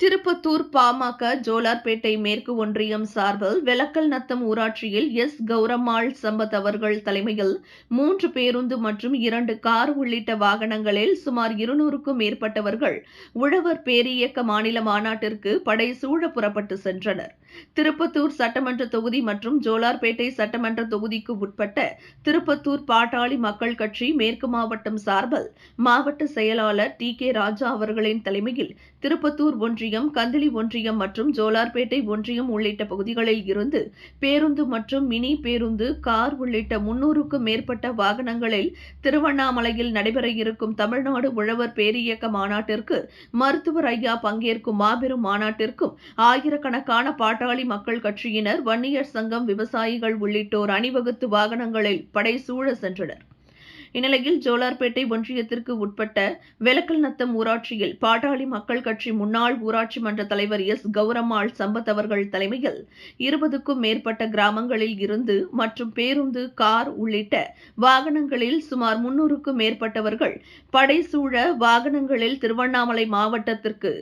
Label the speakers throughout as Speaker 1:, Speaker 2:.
Speaker 1: திருப்பத்தூர் பாமக ஜோலார்பேட்டை மேற்கு ஒன்றியம் சார்பில் விளக்கல் நத்தம் ஊராட்சியில் எஸ். கௌரம்மாள் சம்பத் அவர்கள் தலைமையில் மூன்று பேருந்து மற்றும் இரண்டு கார் உள்ளிட்ட வாகனங்களில் சுமார் இருநூறுக்கும் மேற்பட்டவர்கள் உழவர் பேரியக்க மாநில மாநாட்டிற்கு படை சூழ புறப்பட்டு சென்றனர். திருப்பத்தூர் சட்டமன்ற தொகுதி மற்றும் ஜோலார்பேட்டை சட்டமன்ற தொகுதிக்கு உட்பட்ட திருப்பத்தூர் பாட்டாளி மக்கள் கட்சி மேற்கு மாவட்டம் சார்பில் மாவட்ட செயலாளர் டி. கே. ராஜா அவர்களின் தலைமையில் திருப்பத்தூர் ஒன்றியம் கந்தளி ஒன்றியம் மற்றும் ஜோலார்பேட்டை ஒன்றியம் உள்ளிட்ட பகுதிகளில் இருந்து பேருந்து மற்றும் மினி பேருந்து கார் உள்ளிட்ட முன்னூறுக்கும் மேற்பட்ட வாகனங்களில் திருவண்ணாமலையில் நடைபெற இருக்கும் தமிழ்நாடு உழவர் பேரியக்க மாநாட்டிற்கு மருத்துவர் ஐயா பங்கேற்கும் மாபெரும் மாநாட்டிற்கும் ஆயிரக்கணக்கான பாட்டாளி மக்கள் கட்சியினர் வன்னியர் சங்கம் விவசாயிகள் உள்ளிட்டோர் அணிவகுத்து வாகனங்களில் படை சூழ சென்றனர். இந்நிலையில் ஜோலார்பேட்டை ஒன்றியத்திற்கு உட்பட்ட வெலக்கல் நத்தம் ஊராட்சியில் பாட்டாளி மக்கள் கட்சி முன்னாள் ஊராட்சி மன்ற தலைவர் எஸ். கௌரம்மாள் சம்பத் அவர்கள் தலைமையில் இருபதுக்கும் மேற்பட்ட கிராமங்களில் இருந்து மற்றும் பேருந்து கார் உள்ளிட்ட வாகனங்களில் சுமார் முன்னூறுக்கும் மேற்பட்டவர்கள் படைசூழ வாகனங்களில் திருவண்ணாமலை மாவட்டத்திற்கு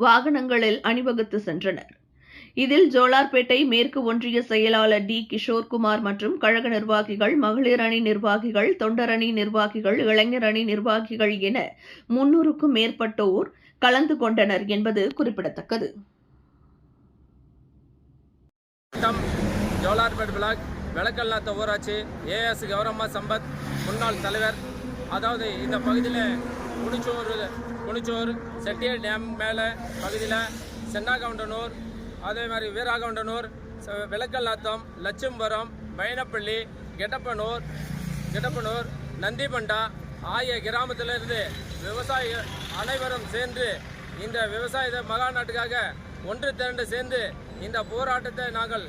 Speaker 1: வாகனங்களில் அணிவகுத்து சென்றனர். இதில் ஜோலார்பேட்டை மேற்கு ஒன்றிய செயலாளர் டி. கிஷோர்குமார் மற்றும் கழக நிர்வாகிகள் மகளிர் அணி நிர்வாகிகள் தொண்டர் அணி நிர்வாகிகள் இளைஞர் அணி நிர்வாகிகள் என முன்னூறுக்கும் மேற்பட்டோர் கலந்து கொண்டனர் என்பது குறிப்பிடத்தக்கது.
Speaker 2: ஜோலார்பேட் பிளாக் விளக்கல்லாத்த ஊராட்சி ஏஎஸ் கௌரம்மா சம்பத் முன்னாள் தலைவர். அதாவது இந்த பகுதியில் குனிச்சோர் குளிச்சோர் செட்டியர் டேம் மேலே பகுதியில் சென்னாகவுண்டனூர் அதே மாதிரி வீராகவுண்டனூர் ச- விளக்கல்லாத்தம் லட்சும்பரம் மைனப்பள்ளி கெட்டப்பனூர் கெட்டப்பனூர் நந்திபண்டா ஆகிய கிராமத்திலிருந்து விவசாயிகள் அனைவரும் சேர்ந்து இந்த விவசாய மகாநாட்டுக்காக ஒன்று திரண்டு சேர்ந்து இந்த போராட்டத்தை நாங்கள்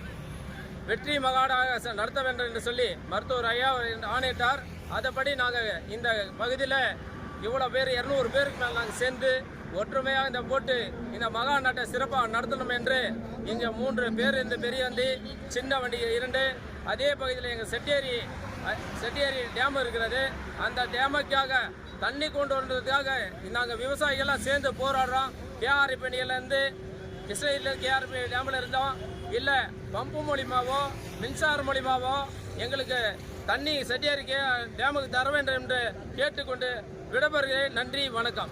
Speaker 2: வெற்றி மகாடாக நடத்த வேண்டும் என்று சொல்லி மருத்துவர் ஐயா ஆணையிட்டார். அதன்படி நாங்கள் இந்த பகுதியில் இவ்வளோ பேர் இரநூறு பேருக்கு மேலே நாங்கள் சேர்ந்து ஒற்றுமையாக இந்த போட்டு இந்த மகாநாட்டை சிறப்பாக நடத்தணும் என்று இங்கே மூன்று பேர் இந்த பெரிய வண்டி சின்ன வண்டி இரண்டு. அதே பகுதியில் எங்கள் செட்டியேரி செட்டியேரி டேம் இருக்கிறது. அந்த டேமுக்காக தண்ணி கொண்டு வந்ததுக்காக நாங்கள் விவசாயிகள்லாம் சேர்ந்து போராடுறோம். கேஆர்பிணியிலேருந்து கிருஷ்ணகிரியில் கேஆர்பி டேமில் இருந்தோம். இல்லை பம்பு மூலியமாகவோ மின்சாரம் மூலிமாவோ எங்களுக்கு தண்ணி செட்டியாரிக்கு டேமுக்கு தர வேண்டும் என்று கேட்டுக்கொண்டு விடப்பெறுகிறேன் நன்றி வணக்கம்.